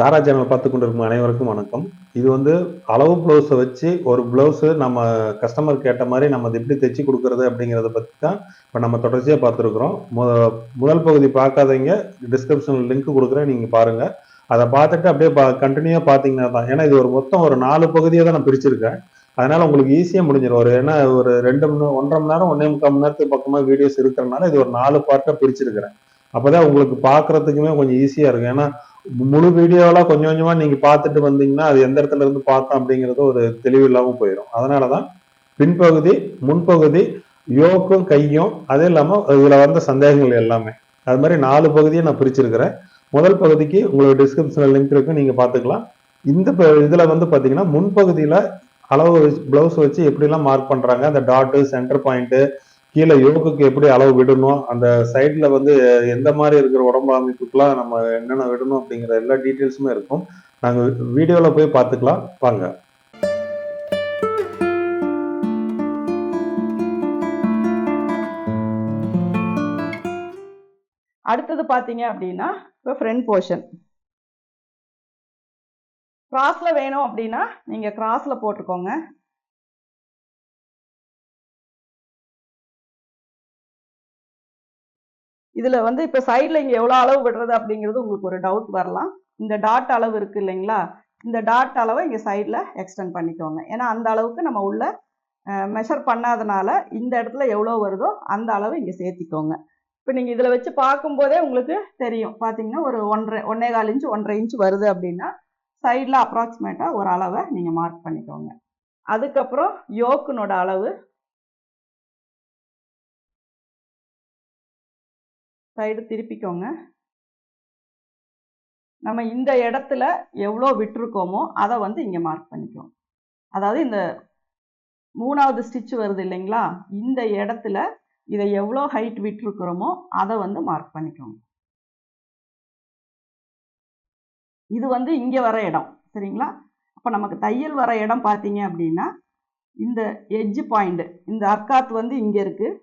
சாரா channel பார்த்து கொண்டிருக்கும் அனைவருக்கும் வணக்கம். இது வந்து அளவு ப்ளவுஸை வச்சு ஒரு ப்ளவுஸு நம்ம கஸ்டமர் கேட்ட மாதிரி நம்ம அது எப்படி தைச்சி கொடுக்கறது அப்படிங்கிறத பற்றி தான் இப்போ நம்ம தொடர்ச்சியாக பார்த்துருக்குறோம். மு முதல் பகுதி பார்க்காதீங்க. டிஸ்கிரிப்ஷனில் லிங்க் கொடுக்குறேன். நீங்கள் பாருங்கள் அதை பார்த்துட்டு அப்படியே பா கண்டினியூவாக பார்த்தீங்கன்னா தான். ஏன்னா இது ஒரு மொத்தம் ஒரு நாலு பகுதியாக தான் நான் பிரிச்சிருக்கேன். அதனால உங்களுக்கு ஈஸியாக முடிஞ்சிடும் ஒரு ஏன்னா ஒரு ரெண்டு மணி ஒன்றரை மணி நேரம் ஒன்றே முக்கால் மணி நேரத்துக்கு பக்கமாக வீடியோஸ் இருக்கிறனால இது ஒரு நாலு பார்ட்டாக பிரிச்சிருக்கிறேன். அப்போதான் உங்களுக்கு பார்க்கறதுக்குமே கொஞ்சம் ஈஸியாக இருக்கும். ஏன்னா முழு வீடியோலாம் கொஞ்சம் கொஞ்சமா நீங்க பார்த்துட்டு வந்தீங்கன்னா அது எந்த இடத்துல இருந்து பார்த்தோம் அப்படிங்கிறது ஒரு தெளிவு இல்லாம போயிடும் அதனாலதான் பின்பகுதி முன்பகுதி யோக்கும் கையும் அது இல்லாம இதுல வந்த சந்தேகங்கள் எல்லாமே. அது மாதிரி நாலு பகுதியை நான் பிரிச்சிருக்கிறேன். முதல் பகுதிக்கு உங்களுக்கு டிஸ்கிரிப்ஷன்ல லிங்க் இருக்கு நீங்க பாத்துக்கலாம் இந்த ப- இதுல வந்து பாத்தீங்கன்னா முன்பகுதியில அளவு பிளவுஸ் வச்சு எப்படிலாம் மார்க் பண்றாங்க அந்த டாட்டு சென்டர் பாயிண்ட்டு கீழே யோக்குக்கு எப்படி அளவு விடணும்? அந்த சைட்ல வந்து எந்த மாதிரி இருக்கிற உடம்பு அமைப்புக்கெல்லாம் நம்ம என்னென்ன விடணும் அப்படிங்கிற எல்லா டீட்டெயில்ஸுமே இருக்கும். நாங்கள் வீடியோவில் போய் பார்த்துக்கலாம். வாங்க. அடுத்தது பார்த்தீங்க அப்படின்னா இப்போ ஃப்ரண்ட் போர்ஷன் கிராஸில் வேணும் அப்படின்னா நீங்கள் கிராஸில் போட்டுக்கோங்க. இதில் வந்து இப்போ சைடில் இங்கே எவ்வளோ அளவு விடுறது அப்படிங்கிறது உங்களுக்கு ஒரு டவுட் வரலாம். இந்த டாட் அளவு இருக்குது இல்லைங்களா? இந்த டாட் அளவை இங்கே சைடில் எக்ஸ்டெண்ட் பண்ணிக்கோங்க. ஏன்னா அந்த அளவுக்கு நம்ம உள்ள மெஷர் பண்ணாதனால இந்த இடத்துல எவ்வளோ வருதோ அந்த அளவு இங்கே சேர்த்திக்கோங்க. இப்போ நீங்கள் இதில் வச்சு பார்க்கும்போதே உங்களுக்கு தெரியும். பார்த்தீங்கன்னா ஒரு ஒன்றரை ஒன்றே கால் இன்ச்சு ஒன்றரை இன்ச் வருது அப்படின்னா சைடில் அப்ராக்சிமேட்டாக ஒரு அளவை நீங்கள் மார்க் பண்ணிக்கோங்க. அதுக்கப்புறம் யோக்குனோட அளவு சைடு திருப்பிக்கோங்க. நம்ம இந்த இடத்துல எவ்வளோ விட்டுருக்கோமோ அதை வந்து இங்கே மார்க் பண்ணிக்கோங்க அதாவது இந்த மூணாவது ஸ்டிச் வருது இல்லைங்களா? இந்த இடத்துல இதை எவ்வளோ ஹைட் விட்டுருக்குறோமோ அதை வந்து மார்க் பண்ணிக்கோங்க. இது வந்து இங்கே வர இடம் சரிங்களா? அப்போ நமக்கு தையல் வர இடம் பார்த்தீங்க அப்படின்னா இந்த எட்ஜ் பாயிண்ட்டு இந்த அர்க்காத் வந்து இங்கே இருக்குது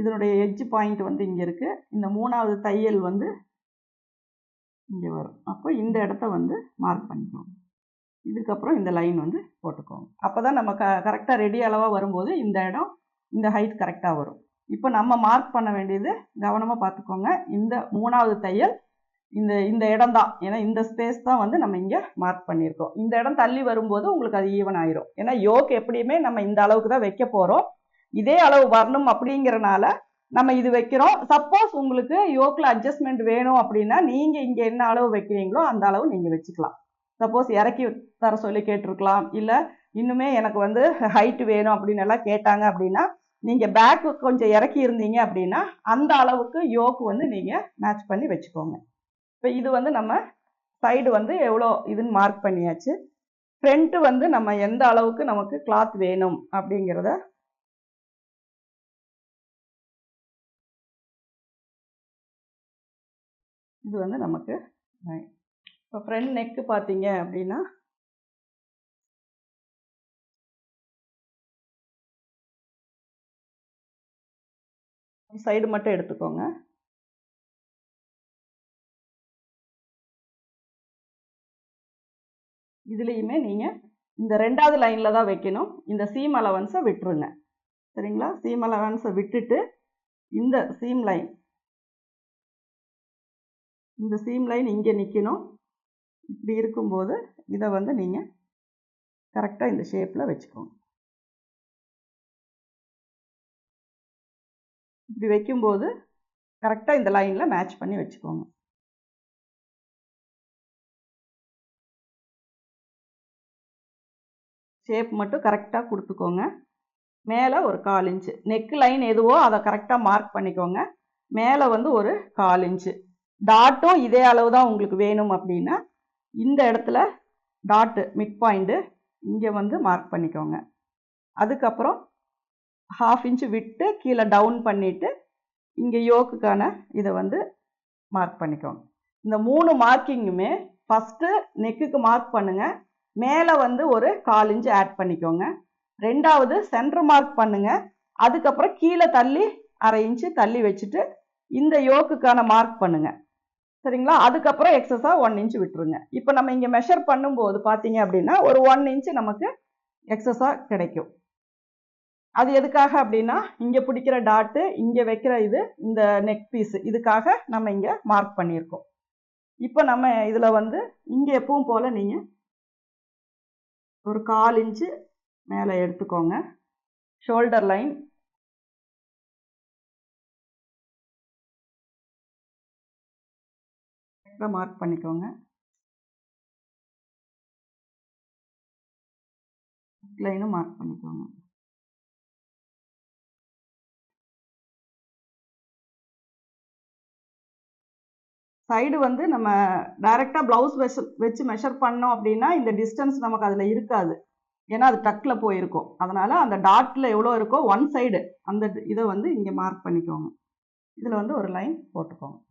இதனுடைய எட்ஜ் பாயிண்ட் வந்து இங்கே இருக்குது இந்த மூணாவது தையல் வந்து இங்கே வரும். அப்போ இந்த இடத்த வந்து மார்க் பண்ணிக்கோங்க. இதுக்கப்புறம் இந்த லைன் வந்து போட்டுக்கோங்க. அப்போ தான் நம்ம க கரெக்டாக ரெடி அளவாக வரும்போது இந்த இடம் இந்த ஹைட் கரெக்டாக வரும். இப்போ நம்ம மார்க் பண்ண வேண்டியது கவனமாக பார்த்துக்கோங்க. இந்த மூணாவது தையல் இந்த இந்த இடம் தான். ஏன்னா இந்த ஸ்பேஸ் தான் வந்து நம்ம இங்கே மார்க் பண்ணியிருக்கோம். இந்த இடம் தள்ளி வரும்போது உங்களுக்கு அது ஈவன் ஆயிரும். ஏன்னா யோக் எப்படியுமே நம்ம இந்த அளவுக்கு தான் வைக்க போகிறோம் இதே அளவு வரணும் அப்படிங்கிறனால நம்ம இது வைக்கிறோம். சப்போஸ் உங்களுக்கு யோக்கில் அட்ஜஸ்ட்மெண்ட் வேணும் அப்படின்னா நீங்கள் இங்கே என்ன அளவு வைக்கிறீங்களோ அந்த அளவு நீங்கள் வச்சுக்கலாம். சப்போஸ் இறக்கி தர சொல்லி கேட்டிருக்கலாம். இல்லை இன்னுமே எனக்கு வந்து ஹைட் வேணும் அப்படின்னு எல்லாம் கேட்டாங்க அப்படின்னா நீங்கள் பேக்கு கொஞ்சம் இறக்கி இருந்தீங்க அப்படின்னா அந்த அளவுக்கு யோக்கு வந்து நீங்கள் மேட்ச் பண்ணி வச்சுக்கோங்க. இப்போ இது வந்து நம்ம சைடு வந்து எவ்வளோ இதுன்னு மார்க் பண்ணியாச்சு. ஃப்ரண்ட்டு வந்து நம்ம எந்த அளவுக்கு நமக்கு கிளாத் வேணும் அப்படிங்கிறத இது வந்து நமக்கு இப்போ ஃப்ரண்ட் நெக்கு பார்த்தீங்க அப்படின்னா சைடு மட்டும் எடுத்துக்கோங்க. இதுலேயுமே நீங்கள் இந்த ரெண்டாவது லைனில் தான் வைக்கணும். இந்த சீம் அலவன்ஸை விட்டுருங்க. சரிங்களா? சீம் அலவன்ஸை விட்டுட்டு இந்த சீம் லைன் இந்த சீம் லைன் இங்கே நிற்கணும் இப்படி இருக்கும்போது இதை வந்து நீங்கள் கரெக்டாக இந்த ஷேப்பில் வச்சுக்கோங்க. இப்படி வைக்கும்போது கரெக்டாக இந்த லைனில் மேட்ச் பண்ணி வச்சுக்கோங்க. ஷேப் மட்டும் கரெக்டாக கொடுத்துக்கோங்க. மேலே ஒரு கால் இன்ச்சு நெக் லைன் எதுவோ அதை கரெக்டாக மார்க் பண்ணிக்கோங்க. மேலே வந்து ஒரு கால் இன்ச்சு டாட்டும் இதே அளவு தான் உங்களுக்கு வேணும் அப்படின்னா இந்த இடத்துல டாட்டு மிட் பாயிண்ட்டு இங்கே வந்து மார்க் பண்ணிக்கோங்க. அதுக்கப்புறம் ஹாஃப் இன்ச்சு விட்டு கீழே டவுன் பண்ணிவிட்டு இங்கே யோக்குக்கான இதை வந்து மார்க் பண்ணிக்கோங்க. இந்த மூணு மார்க்கிங்குமே ஃபஸ்ட்டு நெக்குக்கு மார்க் பண்ணுங்கள் மேலே வந்து ஒரு கால் இன்ச்சு ஆட் பண்ணிக்கோங்க. ரெண்டாவது சென்டர் மார்க் பண்ணுங்கள் அதுக்கப்புறம் கீழே தள்ளி அரை இன்ச்சு தள்ளி வச்சுட்டு இந்த யோக்குக்கான மார்க் பண்ணுங்கள் சரிங்களா? அதுக்கப்புறம் எக்ஸஸாக ஒன் இன்ச் விட்டுருங்க. இப்போ நம்ம இங்கே மெஷர் பண்ணும்போது பார்த்தீங்க அப்படின்னா ஒரு ஒன் இன்ச்சு நமக்கு எக்ஸஸாக கிடைக்கும். அது எதுக்காக அப்படின்னா இங்கே பிடிக்கிற டாட்டு இங்கே வைக்கிற இது இந்த நெக் பீஸு இதுக்காக நம்ம இங்கே மார்க் பண்ணியிருக்கோம். இப்போ நம்ம இதில் வந்து இங்கே எப்பவும் போல் நீங்கள் ஒரு கால் இன்ச்சு மேலே எடுத்துக்கோங்க. ஷோல்டர் லைன் மார்க் பண்ணிக்கோங்க. லைனும் மார்க் பண்ணிக்கோங்க. சைடு வந்து நம்ம டைரெக்டாக ப்ளவுஸ் வச்சு வச்சு மெஷர் பண்ணோம் அப்படின்னா இந்த டிஸ்டன்ஸ் நமக்கு அதில் இருக்காது. ஏன்னா அது டக்கில் போயிருக்கும். அதனால் அந்த டாட்டில் எவ்வளோ இருக்கோ ஒன் சைடு அந்த இதை வந்து இங்கே மார்க் பண்ணிக்கோங்க. இதில் வந்து ஒரு லைன் போட்டுக்கோங்க.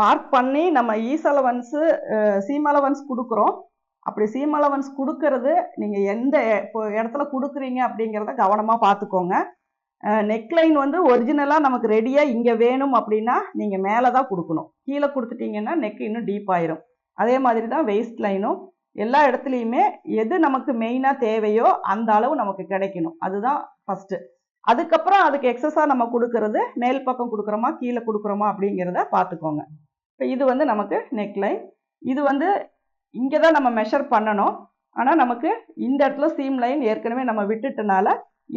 மார்க் பண்ணி நம்ம ஈஸ் அலவன்ஸு சீம் அலவன்ஸ் கொடுக்குறோம். அப்படி சீம் அலவன்ஸ் கொடுக்கறது நீங்கள் எந்த இடத்துல கொடுக்குறீங்க அப்படிங்கிறத கவனமாக பார்த்துக்கோங்க. நெக்லைன் வந்து ஒரிஜினலாக நமக்கு ரெடியாக இங்கே வேணும் அப்படின்னா நீங்கள் மேலே தான் கொடுக்கணும். கீழே கொடுத்துட்டிங்கன்னா நெக் இன்னும் டீப் ஆயிரும். அதே மாதிரி தான் வெயிஸ்ட் லைனும் எல்லா இடத்துலையுமே எது நமக்கு மெயினாக தேவையோ அந்த அளவு நமக்கு கிடைக்கணும். அதுதான் ஃபஸ்ட்டு அதுக்கப்புறம் அதுக்கு எக்ஸஸாக நம்ம கொடுக்கறது மேல் பக்கம் கொடுக்குறோமா கீழே கொடுக்குறோமா அப்படிங்கிறத பார்த்துக்கோங்க. இப்போ இது வந்து நமக்கு நெக்லைன் இது வந்து இங்கே தான் நம்ம மெஷர் பண்ணணும். ஆனால் நமக்கு இந்த இடத்துல சீம் லைன் ஏற்கனவே நம்ம விட்டுட்டனால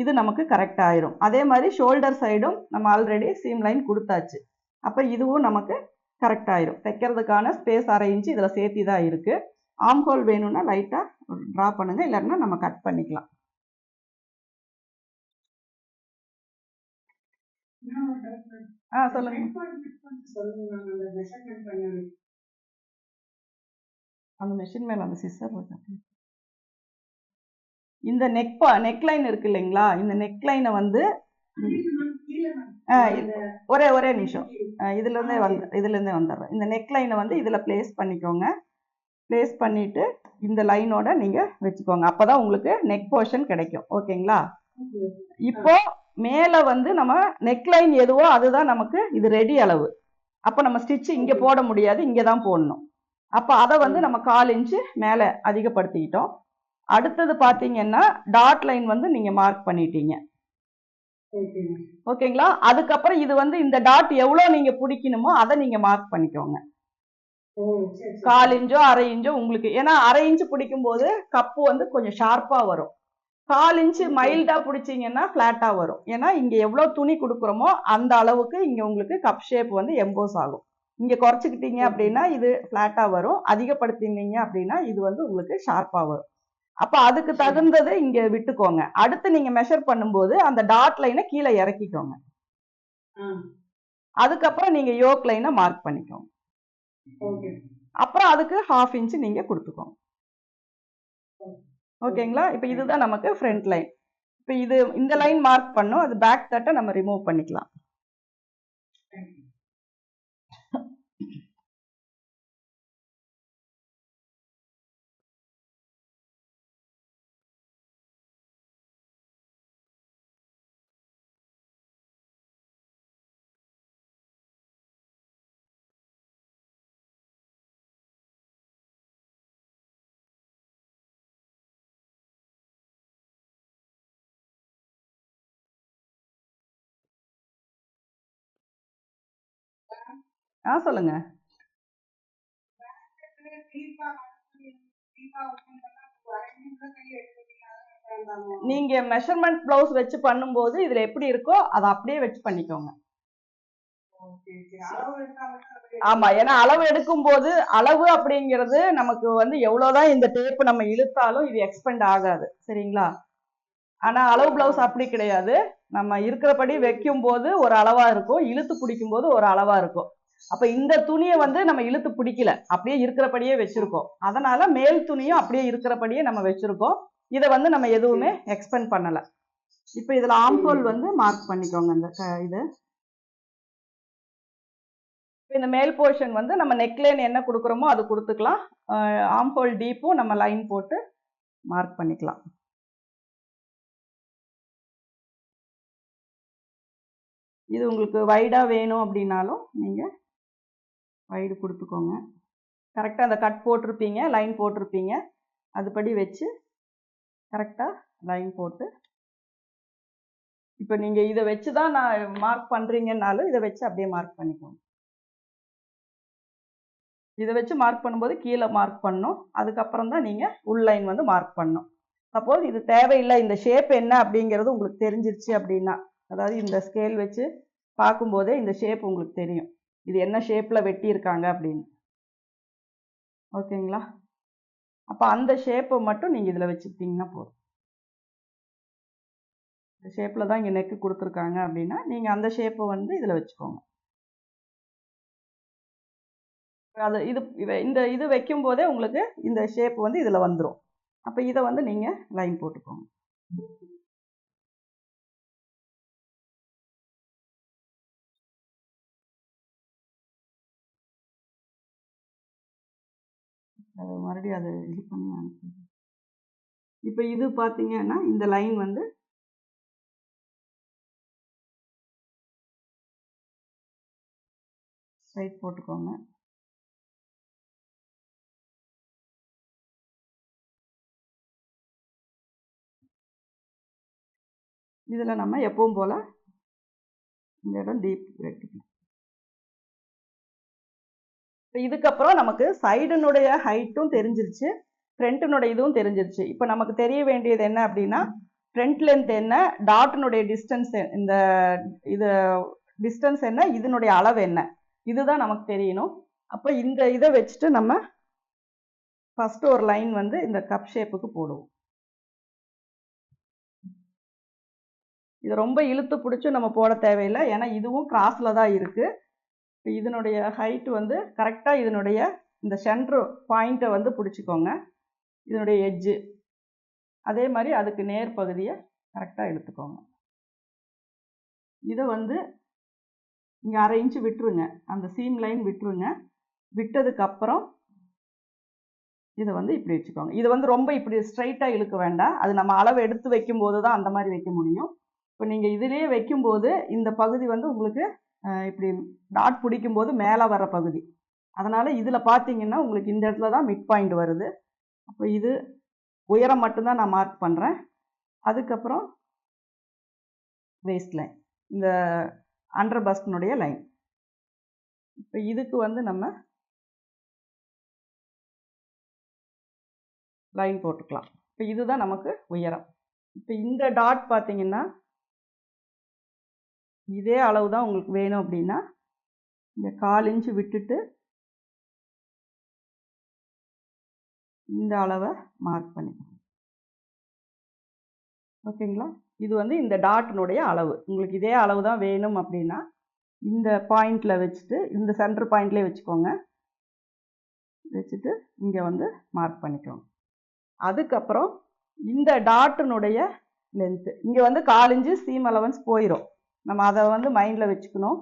இது நமக்கு கரெக்ட் ஆயிரும். அதே மாதிரி ஷோல்டர் சைடும் நம்ம ஆல்ரெடி சீம் லைன் கொடுத்தாச்சு. அப்போ இதுவும் நமக்கு கரெக்ட் ஆயிரும். தைக்கிறதுக்கான ஸ்பேஸ் அரை இன்ச்சு இதில் சேர்த்தி தான் இருக்குது ஆம் ஹோல் வேணும்னா லைட்டாக ட்ரா பண்ணுங்கள் இல்லைன்னா நம்ம கட் பண்ணிக்கலாம். ஆ சொல்லுங்க. அந்த மெஷின் மேல அந்த சிஸ்டர் இருக்கு இந்த நெக் நெக் லைன் இருக்கு இல்லைங்களா? இந்த நெக் லைனை வந்து ஒரே ஒரே நிமிஷம். இதுல இருந்தே வந்து இதுல இருந்தே வந்துடுறேன். இந்த நெக் லைனை வந்து இதுல பிளேஸ் பண்ணிக்கோங்க. பிளேஸ் பண்ணிட்டு இந்த லைனோட நீங்க வச்சுக்கோங்க. அப்பதான் உங்களுக்கு நெக் போர்ஷன் கிடைக்கும். ஓகேங்களா? இப்போ மேலே வந்து நம்ம நெக்லைன் எதுவோ அதுதான் நமக்கு இது ரெடி அளவு. அப்போ நம்ம ஸ்டிச்சு இங்கே போட முடியாது இங்கே தான் போடணும். அப்போ அதை வந்து நம்ம கால் இன்ச்சு மேலே அதிகப்படுத்திக்கிட்டோம் அடுத்தது பார்த்தீங்கன்னா டாட் லைன் வந்து நீங்கள் மார்க் பண்ணிட்டீங்க. ஓகேங்களா? அதுக்கப்புறம் இது வந்து இந்த டாட் எவ்வளோ நீங்கள் பிடிக்கணுமோ அதை நீங்கள் மார்க் பண்ணிக்கோங்க. கால் இன்ச்சோ அரை இன்ச்சோ உங்களுக்கு ஏன்னா அரை இன்ச்சு பிடிக்கும் போது கப்பு வந்து கொஞ்சம் ஷார்ப்பாக வரும். கால் இன்ச்சு மைல்டா பிடிச்சிங்கன்னா ஃப்ளாட்டா வரும். ஏன்னா இங்க எவ்வளவு துணி கொடுக்குறோமோ அந்த அளவுக்கு இங்க உங்களுக்கு கப் ஷேப் வந்து எம்போஸ் ஆகும். இங்க குறைச்சிக்கிட்டீங்க அப்படின்னா இது ஃப்ளாட்டா வரும். அதிகப்படுத்தினீங்க அப்படின்னா இது வந்து உங்களுக்கு ஷார்ப்பா வரும். அப்ப அதுக்கு தகுந்ததை இங்க விட்டுக்கோங்க. அடுத்து நீங்க மெஷர் பண்ணும்போது அந்த டாட் லைனை கீழே இறக்கிக்கோங்க. அதுக்கப்புறம் நீங்க யோக் லைனை மார்க் பண்ணிக்கோங்க. அப்புறம் அதுக்கு ஹாஃப் இன்ச் நீங்க கொடுத்துக்கோங்க. ஓகேங்களா இப்போ இதுதான் நமக்கு ஃப்ரண்ட் லைன் இப்போ இது இந்த லைன் மார்க் பண்ணோம். அது பேக் தட்டை நம்ம ரிமூவ் பண்ணிக்கலாம். ஆ சொல்லுங்க. நீங்க மெஷர்மெண்ட் பிளவுஸ் வச்சு பண்ணும்போது இதுல எப்படி இருக்கோ அதை அப்படியே வச்சு பண்ணிக்கோங்க. ஆமா ஏன்னா அளவு எடுக்கும் போது அளவு அப்படிங்கிறது நமக்கு வந்து எவ்வளவுதான் இந்த டேப் நம்ம இழுத்தாலும் இது எக்ஸ்பெண்ட் ஆகாது சரிங்களா? ஆனா அளவு பிளவுஸ் அப்படி கிடையாது. நம்ம இருக்கிறபடி வைக்கும் போது ஒரு அளவா இருக்கும் இழுத்து பிடிக்கும் போது ஒரு அளவா இருக்கும். அப்ப இந்த துணியை வந்து நம்ம இழுத்து பிடிக்கல. அப்படியே இருக்கிறபடியே வச்சிருக்கோம். அதனால மேல் துணியும் அப்படியே இருக்கிறபடியே நம்ம வச்சிருக்கோம். இதை வந்து நம்ம எதுவுமே எக்ஸ்பெண்ட் பண்ணல. இப்ப இதுல ஆம்கோல் வந்து மார்க் பண்ணிக்கோங்க இந்த இது. இந்த மேல் போர்ஷன் வந்து நம்ம நெக்லைன் என்ன கொடுக்குறோமோ அது கொடுத்துக்கலாம். ஆம்ஹோல் டீப்பும் நம்ம லைன் போட்டு மார்க் பண்ணிக்கலாம். இது உங்களுக்கு வைடா வேணும் அப்படின்னாலும் நீங்க வைடு கொடுத்துக்கோங்க. கரெக்டாக அந்த கட் போட்டிருப்பீங்க லைன் போட்டிருப்பீங்க. அதுபடி வச்சு கரெக்டாக லைன் போட்டு இப்போ நீங்கள் இதை வச்சு தான் நான் மார்க் பண்ணுறீங்கன்னாலும் இதை வச்சு அப்படியே மார்க் பண்ணிக்கோங்க. இதை வச்சு மார்க் பண்ணும்போது கீழே மார்க் பண்ணும் அதுக்கப்புறம் தான் நீங்கள் உள் லைன் வந்து மார்க் பண்ணும் சப்போஸ் இது தேவையில்லை இந்த ஷேப் என்ன அப்படிங்கிறது உங்களுக்கு தெரிஞ்சிருச்சு அப்படின்னா அதாவது இந்த ஸ்கேல் வச்சு பார்க்கும்போதே இந்த ஷேப் உங்களுக்கு தெரியும். இது என்ன ஷேப்பில் வெட்டியிருக்காங்க அப்படின்னு. ஓகேங்களா? அப்போ அந்த ஷேப்பை மட்டும் நீங்கள் இதில் வச்சுக்கிட்டிங்கன்னா போதும். இந்த ஷேப்பில் தான் இங்கே நெக்கு கொடுத்துருக்காங்க அப்படின்னா நீங்கள் அந்த ஷேப்பை வந்து இதில் வச்சுக்கோங்க. அது இது இந்த இது வைக்கும் போதே உங்களுக்கு இந்த ஷேப் வந்து இதில் வந்துடும் அப்போ இதை வந்து நீங்கள் லைன் போட்டுக்கோங்க. அதை மறுபடியும் அதை இது பண்ணி அனுப்பி இப்போ இது பார்த்தீங்கன்னா இந்த லைன் வந்து ஸ்ட்ரைட் போட்டுக்கோங்க. இதில் நம்ம எப்பவும் போல் இந்த இடம் டீப் வெட்டிக்கலாம் இதுக்கப்புறம் நமக்கு சைடுனுடைய ஹைட்டும் தெரிஞ்சிருச்சு ஃப்ரண்ட்டினுடைய இதுவும் தெரிஞ்சிருச்சு. இப்போ நமக்கு தெரிய வேண்டியது என்ன அப்படின்னா ஃப்ரண்ட் லென்த் என்ன டாட்டினுடைய டிஸ்டன்ஸ் இந்த இது டிஸ்டன்ஸ் என்ன இதனுடைய அளவு என்ன. இதுதான் நமக்கு தெரியணும். அப்போ இந்த இதை வச்சுட்டு நம்ம ஃபஸ்ட்டு ஒரு லைன் வந்து இந்த கப் ஷேப்புக்கு போடுவோம். இது ரொம்ப இழுத்து பிடிச்சும் நம்ம போட தேவையில்லை. ஏன்னா இதுவும் கிராஸில் தான் இருக்குது இதனுடைய ஹைட் வந்து கரெக்டாக இதனுடைய இந்த சென்ட்ரு பாயிண்ட்டை வந்து பிடிச்சிக்கோங்க. இதனுடைய எட்ஜு அதே மாதிரி அதுக்கு நேர் பகுதியை கரெக்டாக எடுத்துக்கோங்க. இதை வந்து இங்கே அரை இன்ச்சு விட்டுருங்க. அந்த சீம் லைன் விட்டுருங்க. விட்டதுக்கப்புறம் இதை வந்து இப்படி வச்சுக்கோங்க. இது வந்து ரொம்ப இப்படி ஸ்ட்ரைட்டாக இழுக்க வேண்டாம். அது நம்ம அளவு எடுத்து வைக்கும்போது தான் அந்த மாதிரி வைக்க முடியும். இப்போ நீங்கள் இதிலேயே வைக்கும்போது இந்த பகுதி வந்து உங்களுக்கு இப்படி டாட் பிடிக்கும்போது மேலே வர பகுதி. அதனால் இதில் பார்த்தீங்கன்னா உங்களுக்கு இந்த இடத்துல தான் மிட் பாயிண்ட் வருது. அப்போ இது உயரம் மட்டும்தான் நான் மார்க் பண்ணுறேன் அதுக்கப்புறம் வேஸ்ட் லைன் இந்த அண்டர் பஸ்டினுடைய லைன் இப்போ இதுக்கு வந்து நம்ம லைன் போட்டுக்கலாம். இப்போ இதுதான் நமக்கு உயரம். இப்போ இந்த டாட் பார்த்தீங்கன்னா இதே அளவு தான் உங்களுக்கு வேணும் அப்படின்னா இந்த கால் இன்ச்சு விட்டுட்டு இந்த அளவை மார்க் பண்ணிக்கணும் ஓகேங்களா இது வந்து இந்த டாட்டினுடைய அளவு. உங்களுக்கு இதே அளவு தான் வேணும் அப்படின்னா இந்த பாயிண்டில் வச்சுட்டு இந்த சென்டர் பாயிண்ட்லேயே வச்சுக்கோங்க. வச்சுட்டு இங்கே வந்து மார்க் பண்ணிக்கோங்க. அதுக்கப்புறம் இந்த டாட்டினுடைய லென்த்து இங்கே வந்து கால் இன்ச்சு சீம் அலவன்ஸ் போயிடும் நம்ம அதை வந்து மைண்டில் வச்சுக்கணும்.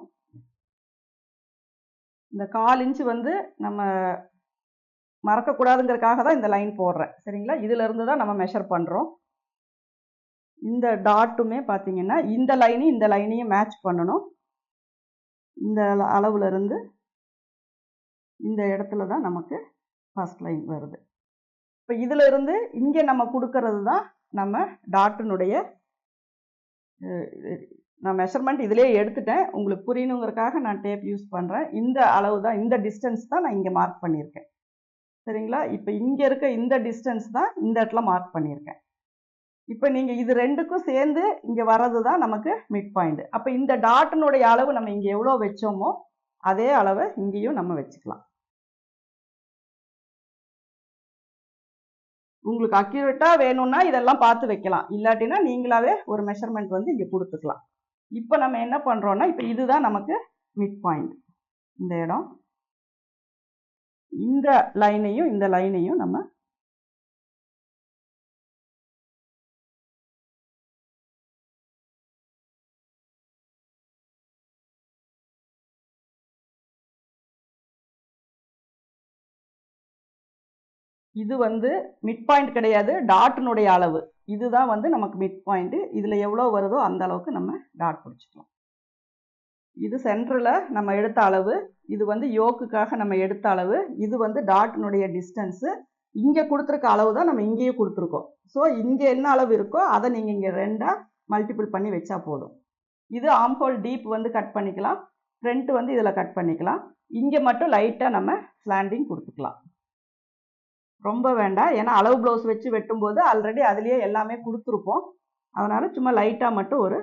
இந்த கால் இன்ச்சு வந்து நம்ம மறக்கக்கூடாதுங்கிறதுக்காக தான் இந்த லைன் போடுறேன். சரிங்களா? இதுலேருந்து தான் நம்ம மெஷர் பண்ணுறோம் இந்த டாட்டுமே பார்த்தீங்கன்னா இந்த லைனையும் இந்த லைனையும் மேட்ச் பண்ணணும். இந்த அள- இந்த இடத்துல தான் நமக்கு ஃபர்ஸ்ட் லைன் வருது. இப்போ இதிலிருந்து இங்கே நம்ம கொடுக்கறது தான் நம்ம டாட்டினுடைய நான் மெஷர்மெண்ட் இதிலே எடுத்துட்டேன். உங்களுக்கு புரியணுங்கிறக்காக நான் டேப் யூஸ் பண்ணுறேன் இந்த அளவு தான் இந்த டிஸ்டன்ஸ் தான் நான் இங்கே மார்க் பண்ணியிருக்கேன். சரிங்களா? இப்போ இங்கே இருக்க இந்த டிஸ்டன்ஸ் தான் இந்த இடத்துல மார்க் பண்ணியிருக்கேன். இப்போ நீங்கள் இது ரெண்டுக்கும் சேர்ந்து இங்கே வர்றது தான் நமக்கு மிட் பாயிண்ட் அப்போ இந்த டாட்டினுடைய அளவு நம்ம இங்கே எவ்வளோ வச்சோமோ அதே அளவை இங்கேயும் நம்ம வச்சுக்கலாம். உங்களுக்கு அக்யூரேட்டாக வேணும்னா இதெல்லாம் பார்த்து வைக்கலாம். இல்லாட்டினா நீங்களாவே ஒரு மெஷர்மெண்ட் வந்து இங்கே கொடுத்துக்கலாம். இப்போ நம்ம என்ன பண்ணுறோன்னா இப்போ இதுதான் நமக்கு மிட் பாயிண்ட் இந்த இடம். இந்த லைனையும் இந்த லைனையும் நம்ம இது வந்து மிட் பாயிண்ட் கிடையாது டாட்டினுடைய அளவு. இதுதான் வந்து நமக்கு மிட் பாயிண்ட்டு இதில் எவ்வளோ வருதோ அந்த அளவுக்கு நம்ம டாட் பிடிச்சிக்கலாம். இது சென்டரில் நம்ம எடுத்த அளவு. இது வந்து யோக்குக்காக நம்ம எடுத்த அளவு. இது வந்து டாட்டினுடைய டிஸ்டன்ஸு இங்கே கொடுத்துருக்க அளவு தான் நம்ம இங்கேயும் கொடுத்துருக்கோம். ஸோ இங்கே என்ன அளவு இருக்கோ அதை நீங்கள் இங்கே ரெண்டாக மல்டிபிள் பண்ணி வச்சா போதும். இது ஆம்ஹோல் டீப் வந்து கட் பண்ணிக்கலாம். ஃப்ரண்ட் வந்து இதில் கட் பண்ணிக்கலாம். இங்கே மட்டும் லைட்டாக நம்ம ஸ்லாண்டிங் கொடுத்துக்கலாம். ரொம்ப வேண்டாம். ஏன்னா அளவு ப்ளவுஸ் வச்சு வெட்டும்போது ஆல்ரெடி அதுலேயே எல்லாமே கொடுத்துருப்போம். அதனால் சும்மா லைட்டாக மட்டும் ஒரு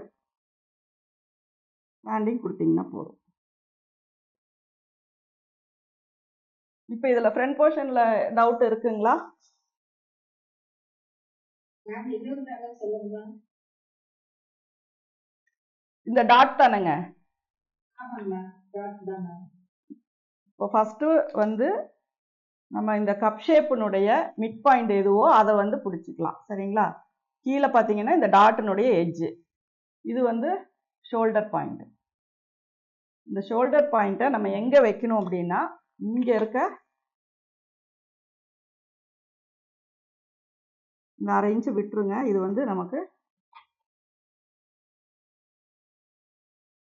ஸ்லாண்டிங் கொடுத்தீங்கன்னா போதும். இப்போ இதில் ஃப்ரண்ட் போர்ஷனில் டவுட் இருக்குங்களா? இந்த டாட் தானேங்க? இப்போ ஃபஸ்ட்டு வந்து நம்ம இந்த கப் ஷேப்பினுடைய மிட் பாயிண்ட் எதுவோ அதை வந்து பிடிச்சிக்கலாம். சரிங்களா? கீழே பார்த்தீங்கன்னா இந்த டாட்டினுடைய எட்ஜு இது வந்து ஷோல்டர் பாயிண்ட்டு இந்த ஷோல்டர் பாயிண்ட்டை நம்ம எங்கே வைக்கணும் அப்படின்னா இங்கே இருக்க இந்த அரை இன்ச்சு விட்டுருங்க. இது வந்து நமக்கு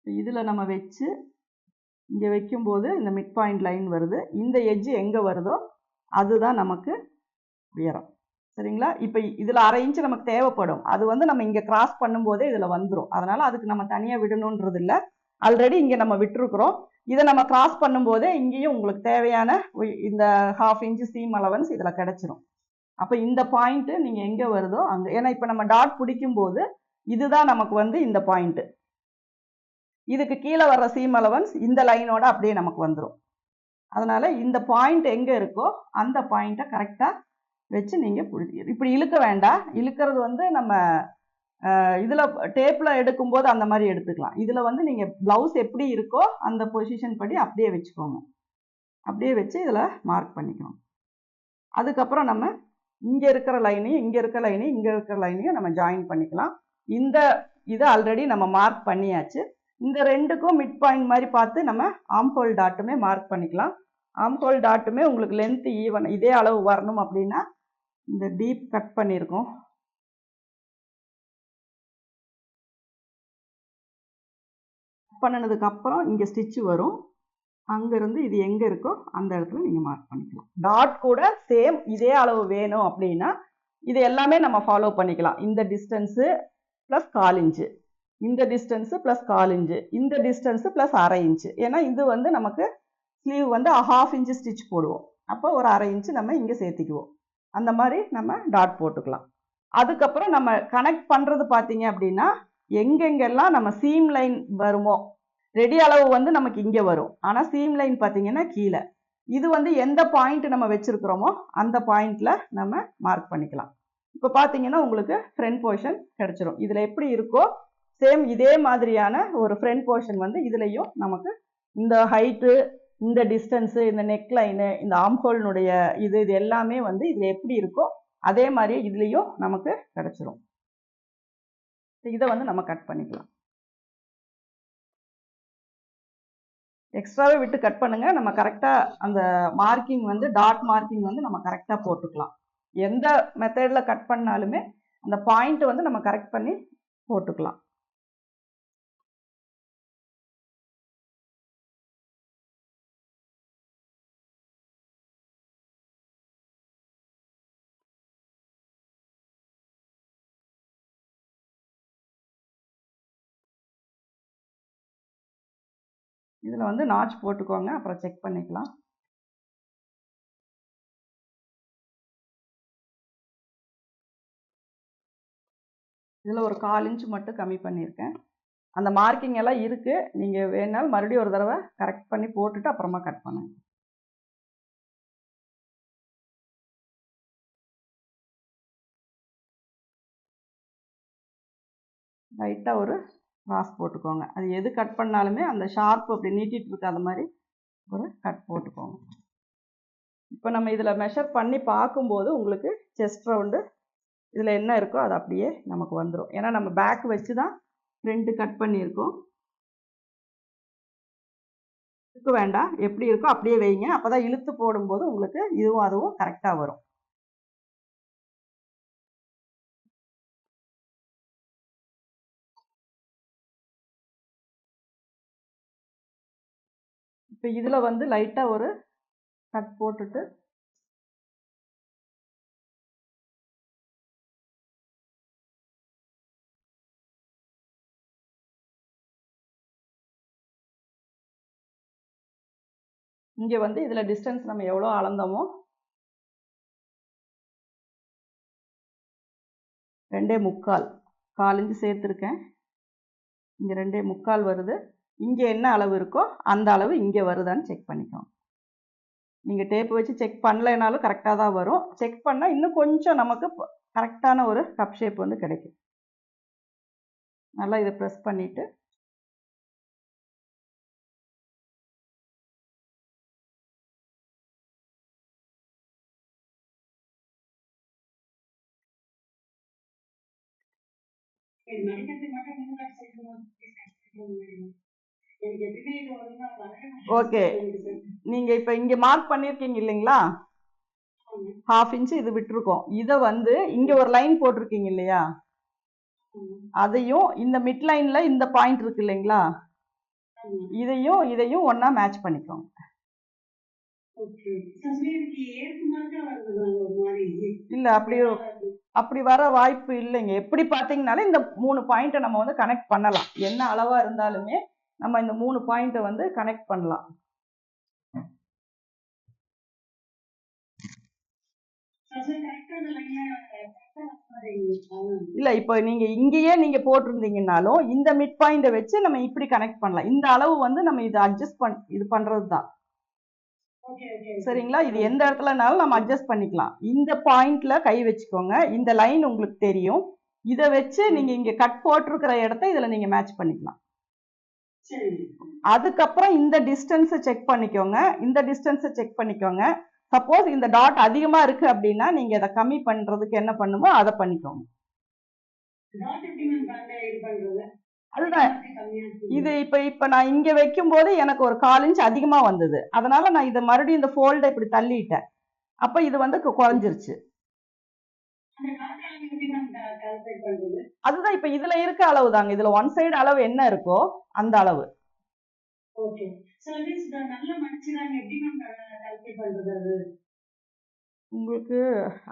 இதில் நம்ம வச்சு இங்கே வைக்கும்போது இந்த மிட் பாயிண்ட் லைன் வருது. இந்த எஜ்ஜு எங்கே வருதோ அதுதான் நமக்கு உயரம். சரிங்களா? இப்போ இதில் அரை இன்ச்சு நமக்கு தேவைப்படும். அது வந்து நம்ம இங்கே கிராஸ் பண்ணும்போதே இதில் வந்துடும் அதனால் அதுக்கு நம்ம தனியாக விடணுன்றது இல்லை. ஆல்ரெடி இங்கே நம்ம விட்டுருக்குறோம். இதை நம்ம கிராஸ் பண்ணும்போதே இங்கேயும் உங்களுக்கு தேவையான இந்த ஹாஃப் இன்ச்சு சீம் அலவன்ஸ் இதில் கிடச்சிரும். அப்போ இந்த பாயிண்ட்டு நீங்கள் எங்கே வருதோ அங்கே ஏன்னா இப்போ நம்ம டாட் பிடிக்கும்போது இதுதான் நமக்கு வந்து இந்த பாயிண்ட்டு இதுக்கு கீழே வர்ற சீம் அலவன்ஸ் இந்த லைனோட அப்படியே நமக்கு வந்துடும் அதனால் இந்த பாயிண்ட் எங்கே இருக்கோ அந்த பாயிண்ட்டை கரெக்டாக வச்சு நீங்கள் பிடிச்சி இப்படி இழுக்க வேண்டாம். இழுக்கிறது வந்து நம்ம இதில் டேப்பில் எடுக்கும்போது அந்த மாதிரி எடுத்துக்கலாம். இதில் வந்து நீங்கள் ப்ளவுஸ் எப்படி இருக்கோ அந்த பொசிஷன் படி அப்படியே வச்சுக்கோங்க. அப்படியே வச்சு இதில் மார்க் பண்ணிக்கணும். அதுக்கப்புறம் நம்ம இங்கே இருக்கிற லைனையும் இங்கே இருக்கிற லைனையும் இங்கே இருக்கிற லைனையும் நம்ம ஜாயின் பண்ணிக்கலாம். இந்த இதை ஆல்ரெடி நம்ம மார்க் பண்ணியாச்சு. இந்த ரெண்டுக்கும் மிட் பாயிண்ட் மாதிரி பார்த்து நம்ம ஆம்ஹோல் டாட்டுமே மார்க் பண்ணிக்கலாம். ஆம்ஹோல் டாட்டுமே உங்களுக்கு லென்த் ஈவன் இதே அளவு வரணும் அப்படின்னா இந்த டீப் கட் பண்ணியிருக்கோம் பண்ணினதுக்கப்புறம் இங்கே ஸ்டிச்சு வரும். அங்கேருந்து இது எங்கே இருக்கோ அந்த இடத்துல நீங்கள் மார்க் பண்ணிக்கலாம். டாட் கூட சேம் இதே அளவு வேணும் அப்படின்னா இது எல்லாமே நம்ம ஃபாலோ பண்ணிக்கலாம். இந்த டிஸ்டன்ஸு ப்ளஸ் கால் இன்ச்சு இந்த டிஸ்டன்ஸு ப்ளஸ் கால் இன்ச்சு இந்த டிஸ்டன்ஸு ப்ளஸ் அரை இன்ச்சு ஏன்னா இது வந்து நமக்கு ஸ்லீவ் வந்து ஹாஃப் இன்ச்சு ஸ்டிச் போடுவோம். அப்போ ஒரு அரை இன்ச்சு நம்ம இங்கே சேர்த்திக்குவோம். அந்த மாதிரி நம்ம டாட் போட்டுக்கலாம். அதுக்கப்புறம் நம்ம கனெக்ட் பண்ணுறது பார்த்தீங்க அப்படின்னா எங்கெங்கெல்லாம் நம்ம சீம் லைன் வருமோ ரெடி அளவு வந்து நமக்கு இங்கே வரும். ஆனால் சீம் லைன் பார்த்தீங்கன்னா கீழே. இது வந்து எந்த பாயிண்ட் நம்ம வச்சுருக்கிறோமோ அந்த பாயிண்டில் நம்ம மார்க் பண்ணிக்கலாம். இப்போ பார்த்தீங்கன்னா உங்களுக்கு ஃப்ரண்ட் போர்ஷன் கிடச்சிரும். இதில் எப்படி இருக்கோ சேம் இதே மாதிரியான ஒரு ஃப்ரண்ட் போர்ஷன் வந்து இதுலேயும் நமக்கு இந்த ஹைட்டு இந்த டிஸ்டன்ஸு இந்த நெக் லைனு இந்த ஆம்ஹோல்னுடைய இது இது எல்லாமே வந்து இதில் எப்படி இருக்கோ அதே மாதிரியே இதுலேயும் நமக்கு கிடச்சிரும். இதை வந்து நம்ம கட் பண்ணிக்கலாம். எக்ஸ்ட்ராவே விட்டு கட் பண்ணுங்க. நம்ம கரெக்டாக அந்த மார்க்கிங் வந்து டாட் மார்க்கிங் வந்து நம்ம கரெக்டாக போட்டுக்கலாம். எந்த மெத்தடில் கட் பண்ணாலுமே அந்த பாயிண்ட்டை வந்து நம்ம கரெக்ட் பண்ணி போட்டுக்கலாம். இதில் வந்து நாச் போட்டுக்கோங்க அப்புறம் செக் பண்ணிக்கலாம். இதில் ஒரு கால் இன்ச் மட்டும் கம்மி பண்ணியிருக்கேன். அந்த மார்க்கிங் எல்லாம் இருக்குது நீங்கள் வேணாலும் மறுபடியும் ஒரு தடவை கரெக்ட் பண்ணி போட்டுட்டு அப்புறமா கட் பண்ணுங்க. லைட்டாக ஒரு கிராஸ் போட்டுக்கோங்க. அது எது கட் பண்ணாலுமே அந்த ஷார்ப் அப்படி நீட்டிகிட்டு இருக்காத மாதிரி ஒரு கட் போட்டுக்கோங்க. இப்போ நம்ம இதில் மெஷர் பண்ணி பார்க்கும்போது உங்களுக்கு செஸ்ட் ரவுண்டு இதில் என்ன இருக்கோ அது அப்படியே நமக்கு வந்துடும் ஏன்னா நம்ம பேக் வச்சு தான் ஃப்ரெண்டு கட் பண்ணியிருக்கோம். இருக்க வேண்டாம். எப்படி இருக்கோ அப்படியே வைங்க. அப்போ தான் இழுத்து போடும்போது உங்களுக்கு இதுவும் அதுவும் கரெக்டாக வரும். இப்போ இதில் வந்து லைட்டாக ஒரு கட் போட்டுட்டு இங்கே வந்து இதில் டிஸ்டன்ஸ் நம்ம எவ்வளோ அளந்தோமோ ரெண்டே முக்கால் கால் இன்ச்சு சேர்த்துருக்கேன். இங்கே ரெண்டே முக்கால் வருது. இங்கே என்ன அளவு இருக்கோ அந்த அளவு இங்கே வருதான்னு செக் பண்ணிக்கோங்க நீங்கள் டேப் வச்சு செக் பண்ணலைனாலும் கரெக்டாக தான் வரும். செக் பண்ணால் இன்னும் கொஞ்சம் நமக்கு கரெக்டான ஒரு கப் ஷேப் வந்து கிடைக்கும். நல்லா இதை ப்ரெஸ் பண்ணிவிட்டு எனக்கு Okay. நீங்கள் இப்போ இங்கே மார்க் பண்ணியிருக்கீங்க இல்லைங்களா? ஹாஃப் இன்ச்சு இது விட்டுருக்கோம். இதை வந்து இங்கே ஒரு லைன் போட்டிருக்கீங்க இல்லையா? அதையும் இந்த மிட் லைனில் இந்த பாயிண்ட் இருக்கு இல்லைங்களா? இதையும் இதையும் ஒன்றா மேட்ச் பண்ணிக்கோங்க. ஓகே இல்லை அப்படி அப்படி வர வாய்ப்பு இல்லைங்க. எப்படி பார்த்தீங்கனாலும் இந்த மூணு பாயிண்ட்டை நம்ம வந்து கனெக்ட் பண்ணலாம். என்ன அளவாக இருந்தாலுமே நம்ம இந்த மூணு பாயிண்ட்டை வந்து கனெக்ட் பண்ணலாம். இல்லை இப்போ நீங்கள் இங்கேயே நீங்கள் போட்டிருந்தீங்கனாலும் இந்த மிட் பாயிண்ட்டை வச்சு நம்ம இப்படி கனெக்ட் பண்ணலாம். இந்த அளவு வந்து நம்ம இதை அட்ஜஸ்ட் பண் இது பண்ணுறது தான். சரிங்களா? இது எந்த இடத்துலனாலும் நம்ம அட்ஜஸ்ட் பண்ணிக்கலாம். இந்த பாயிண்ட்ல கை வச்சுக்கோங்க. இந்த லைன் உங்களுக்கு தெரியும். இதை வச்சு நீங்க இங்க கட் போட்டிருக்கிற இடத்த இதுல நீங்க மேட்ச் பண்ணிக்கலாம். அதுக்கப்புறம் இந்த டிஸ்டன்ஸை செக் பண்ணிக்கோங்க. இந்த டிஸ்டன்ஸை செக் பண்ணிக்கோங்க. சப்போஸ் இந்த டாட் அதிகமா இருக்கு அப்படின்னா நீங்க இதை கம்மி பண்றதுக்கு என்ன பண்ணுமோ அதை பண்ணிக்கோங்க. அதுதான். இது இப்ப இப்ப நான் இங்க வைக்கும்போது எனக்கு ஒரு கால் இன்ச் அதிகமா வந்தது. அதனால நான் இதை மறுபடியும் இந்த ஃபோல்டை இப்படி தள்ளிட்டேன். அப்ப இது வந்து குறைஞ்சிருச்சு அந்த டாட் அளவு எப்படி நான் கால்குலேட் பண்றது அதுதான் இப்ப இதுல இருக்க அளவு தாங்க இதுல ஒன் சைடு அளவு என்ன இருக்கோ அந்த அளவு. உங்களுக்கு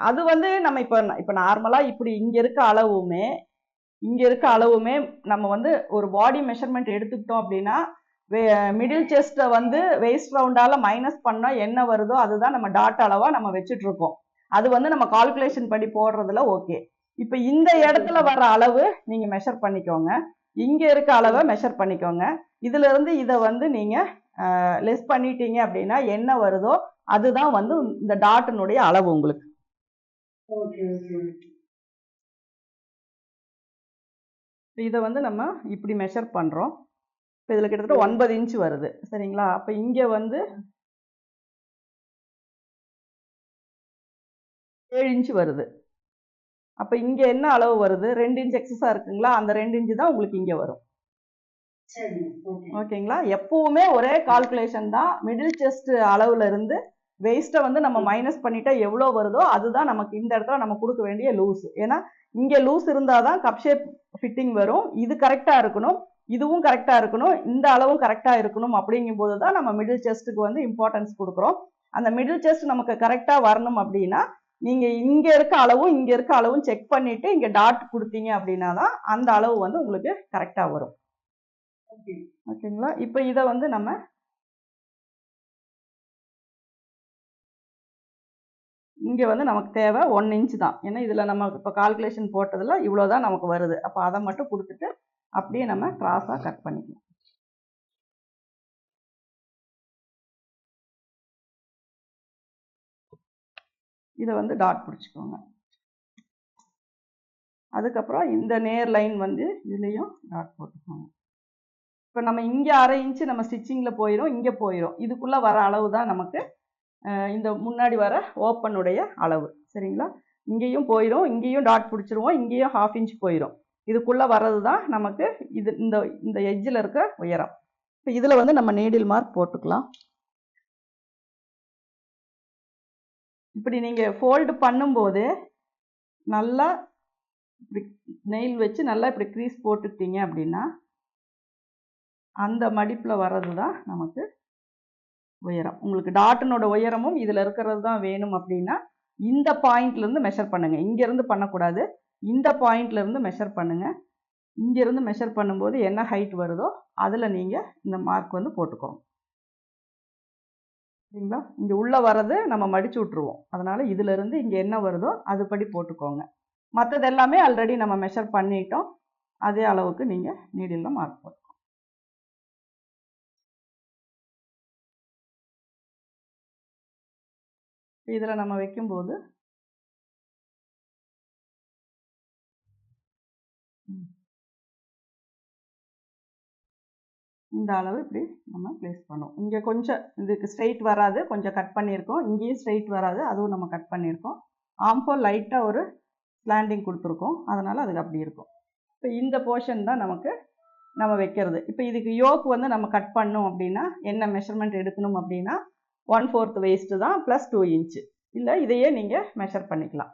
அது வந்து நம்ம இப்ப இப்ப நார்மலா இப்படி இங்க இருக்க அளவுமே இங்க இருக்க அளவுமே நம்ம வந்து ஒரு பாடி மெஷர்மெண்ட் எடுத்துக்கிட்டோம் அப்படின்னா மிடில் செஸ்ட்டை வந்து வேஸ்ட் ரவுண்டால மைனஸ் பண்ணா என்ன வருதோ அதுதான் நம்ம டாட் அளவா நம்ம வச்சுட்டு இருக்கோம். அது வந்து நம்ம கால்குலேஷன் படி போடுறதுல ஓகே இப்ப இந்த இடத்துல வர அளவு நீங்க மெஷர் பண்ணிக்கோங்க. இங்க இருக்க அளவை மெஷர் பண்ணிக்கோங்க. இதுல இருந்து இதை வந்து நீங்க லெஸ் பண்ணிட்டீங்க அப்படின்னா என்ன வருதோ அதுதான் வந்து இந்த டாட்டினுடைய அளவு உங்களுக்கு. இதை வந்து நம்ம இப்படி மெஷர் பண்ணுறோம் இப்போ இதில் கிட்டத்தட்ட ஒன்பது இன்ச் வருது. சரிங்களா? அப்போ இங்கே வந்து ஏழு இன்ச் வருது. அப்போ இங்கே என்ன அளவு வருது? ரெண்டு இன்ச் எக்ஸஸாக இருக்குங்களா? அந்த ரெண்டு இன்ச்சு தான் உங்களுக்கு இங்கே வரும். ஓகேங்களா? எப்பவுமே ஒரே கால்குலேஷன் தான். மிடில் செஸ்ட் அளவுல இருந்து வெயிஸ்ட்டை வந்து நம்ம மைனஸ் பண்ணிட்டா எவ்வளோ வருதோ அதுதான் நமக்கு இந்த இடத்துல நம்ம கொடுக்க வேண்டிய லூஸ் ஏன்னா இங்கே லூஸ் இருந்தால் தான் கப் ஷேப் ஃபிட்டிங் வரும். இது கரெக்டாக இருக்கணும். இதுவும் கரெக்டாக இருக்கணும். இந்த அளவும் கரெக்டாக இருக்கணும் அப்படிங்கும்போது தான் நம்ம மிடில் செஸ்ட்டுக்கு வந்து இம்பார்ட்டன்ஸ் கொடுக்குறோம். அந்த மிடில் செஸ்ட் நமக்கு கரெக்டாக வரணும் அப்படின்னா நீங்கள் இங்கே இருக்க அளவும் இங்கே இருக்க அளவும் செக் பண்ணிவிட்டு இங்கே டாட் கொடுத்தீங்க அப்படின்னா தான் அந்த அளவு வந்து உங்களுக்கு கரெக்டாக வரும். ஓகே ஓகேங்களா? இப்போ இதை வந்து நம்ம இங்கே வந்து நமக்கு தேவை ஒன் இன்ச் தான். ஏன்னா இதில் நம்ம இப்போ கால்குலேஷன் போட்டதில் இவ்வளோ தான் நமக்கு வருது. அப்போ அதை மட்டும் கொடுத்துட்டு அப்படியே நம்ம க்ராஸாக கட் பண்ணிக்கலாம். இதை வந்து டாட் பிடிச்சிக்கோங்க. அதுக்கப்புறம் இந்த நேர் லைன் வந்து இதுலேயும் டாட் போட்டுக்கோங்க. இப்போ நம்ம இங்கே அரை இன்ச்சு நம்ம ஸ்டிச்சிங்கில் போயிடும் இங்கே போயிடும் இதுக்குள்ளே வர அளவு தான் நமக்கு இந்த முன்னாடி வர ஓப்பனுடைய அளவு. சரிங்களா? இங்கேயும் போயிடும் இங்கேயும் டாட் பிடிச்சிருவோம் இங்கேயும் ஹாஃப் இன்ச் போயிடும் இதுக்குள்ளே வர்றது தான் நமக்கு இது இந்த இந்த எஜ்ஜில் இருக்க உயரம். இப்போ இதில் வந்து நம்ம நீடில் மார்க் போட்டுக்கலாம். இப்படி நீங்கள் ஃபோல்டு பண்ணும்போது நல்லா இப்படி நெயில் வச்சு நல்லா இப்படி க்ரீஸ் போட்டுக்கிட்டீங்க அப்படின்னா அந்த மடிப்பில் வர்றது தான் நமக்கு உயரம். உங்களுக்கு டாட்டினோட உயரமும் இதில் இருக்கிறது தான் வேணும் அப்படின்னா இந்த பாயிண்ட்லேருந்து மெஷர் பண்ணுங்கள் இங்கேருந்து பண்ணக்கூடாது. இந்த பாயிண்ட்லேருந்து மெஷர் பண்ணுங்கள் இங்கேருந்து மெஷர் பண்ணும்போது என்ன ஹைட் வருதோ அதில் நீங்கள் இந்த மார்க் வந்து போட்டுக்கோங்க. சரிங்களா? இங்கே உள்ளே வர்றது நம்ம மடிச்சு விட்ருவோம் அதனால் இதிலிருந்து இங்கே என்ன வருதோ அதுபடி போட்டுக்கோங்க. மற்றது எல்லாமே ஆல்ரெடி நம்ம மெஷர் பண்ணிட்டோம். அதே அளவுக்கு நீங்கள் நீடில் மார்க் போட்டுக்கோங்க. இதில் நம்ம வைக்கும்போது இந்த அளவு இப்படி நம்ம ப்ளேஸ் பண்ணுவோம் இங்கே கொஞ்சம் இதுக்கு ஸ்ட்ரைட் வராது. கொஞ்சம் கட் பண்ணியிருக்கோம். இங்கேயும் ஸ்ட்ரைட் வராது. அதுவும் நம்ம கட் பண்ணியிருக்கோம். ஆம்போ லைட்டாக ஒரு ஸ்லாண்டிங் கொடுத்துருக்கோம். அதனால் அதுக்கு அப்படி இருக்கும். இப்போ இந்த போர்ஷன் தான் நமக்கு நம்ம வைக்கிறது. இப்போ இதுக்கு யோக் வந்து நம்ம கட் பண்ணோம் அப்படின்னா என்ன மெஷர்மெண்ட் எடுக்கணும் அப்படின்னா ஒன் ஃபோர்த் வேஸ்ட்டு தான் ப்ளஸ் டூ இன்ச்சு இல்லை இதையே நீங்கள் மெஷர் பண்ணிக்கலாம்.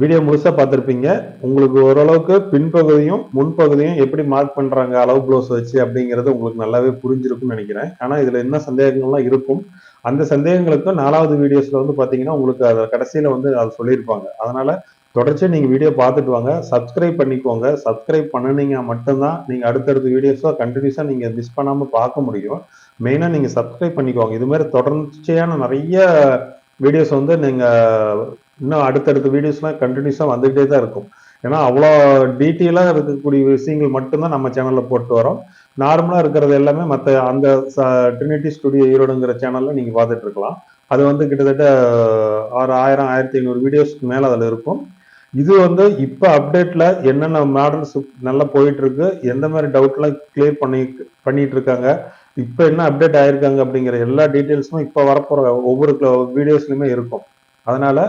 வீடியோ முழுசாக பார்த்துருப்பீங்க. உங்களுக்கு ஓரளவுக்கு பின்பகுதியும் முன்பகுதியும் எப்படி மார்க் பண்ணுறாங்க அளவு ப்ளவுஸ் வச்சு அப்படிங்கிறது உங்களுக்கு நல்லாவே புரிஞ்சிருக்கும்னு நினைக்கிறேன். ஆனால் இதில் என்ன சந்தேகங்கள்லாம் இருக்கும்? அந்த சந்தேகங்களுக்கும் நாலாவது வீடியோஸில் வந்து பார்த்தீங்கன்னா உங்களுக்கு அதை கடைசியில் வந்து அதை சொல்லியிருப்பாங்க. அதனால் தொடர்ச்சியாக நீங்கள் வீடியோ பார்த்துட்டு வாங்க. சப்ஸ்கிரைப் பண்ணிக்கோங்க. சப்ஸ்கிரைப் பண்ணினீங்க மட்டும்தான் நீங்கள் அடுத்தடுத்த வீடியோஸோ கண்டினியூஸாக நீங்கள் மிஸ் பண்ணாமல் பார்க்க முடியும். மெயினாக நீங்கள் சப்ஸ்கிரைப் பண்ணிக்கோங்க. இதுமாதிரி தொடர்ச்சியான நிறைய வீடியோஸ் வந்து நீங்கள் இன்னும் அடுத்தடுத்த வீடியோஸ்லாம் கண்டினியூஸாக வந்துகிட்டே தான் இருக்கும். ஏன்னா அவ்வளோ டீட்டெயிலாக இருக்கக்கூடிய விஷயங்கள் மட்டும்தான் நம்ம சேனலில் போட்டு வரோம். நார்மலாக இருக்கிறது எல்லாமே மற்ற அந்த ட்ரினிட்டி ஸ்டுடியோ ஈரோடுங்கிற சேனலில் நீங்கள் பார்த்துட்டு இருக்கலாம். அது வந்து கிட்டத்தட்ட ஆறு ஆயிரம் ஆயிரத்தி ஐநூறு வீடியோஸ்க்கு மேலே அதில் இருக்கும். இது வந்து இப்போ அப்டேட்டில் என்னென்ன மாடல்ஸ் நல்லா போயிட்டுருக்கு எந்த மாதிரி டவுட்லாம் கிளியர் பண்ணி பண்ணிட்டு இருக்காங்க இப்போ என்ன அப்டேட் ஆயிருக்காங்க அப்படிங்கிற எல்லா டீட்டெயில்ஸும் இப்போ வரப்போகிற ஒவ்வொரு வீடியோஸ்லையுமே இருக்கும். அதனால்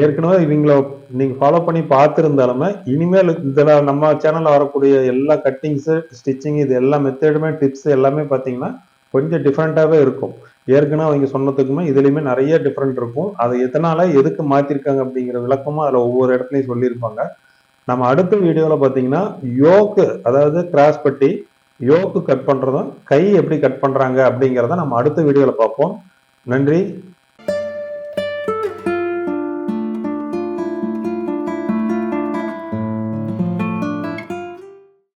ஏற்கனவே இவங்களை நீங்கள் ஃபாலோ பண்ணி பார்த்துருந்தாலுமே இனிமேல் இதில் நம்ம சேனலில் வரக்கூடிய எல்லா கட்டிங்ஸு ஸ்டிச்சிங் இது எல்லா மெத்தேடுமே டிப்ஸ் எல்லாமே பார்த்தீங்கன்னா கொஞ்சம் டிஃப்ரெண்ட்டாகவே இருக்கும். ஏற்கனவே அவங்க சொன்னதுக்குமே இதுலேயுமே நிறைய டிஃப்ரெண்ட் இருக்கும். அதை எதனால் எதுக்கு மாற்றிருக்காங்க அப்படிங்கிற விளக்கமும் அதில் ஒவ்வொரு இடத்துலையும் சொல்லியிருப்பாங்க. நம்ம அடுத்த வீடியோவில் பார்த்தீங்கன்னா யோக்கு அதாவது கிராஸ் பட்டி யோக்கு கட் பண்ணுறதும் கை எப்படி கட் பண்ணுறாங்க அப்படிங்கிறத நம்ம அடுத்த வீடியோவில் பார்ப்போம். நன்றி.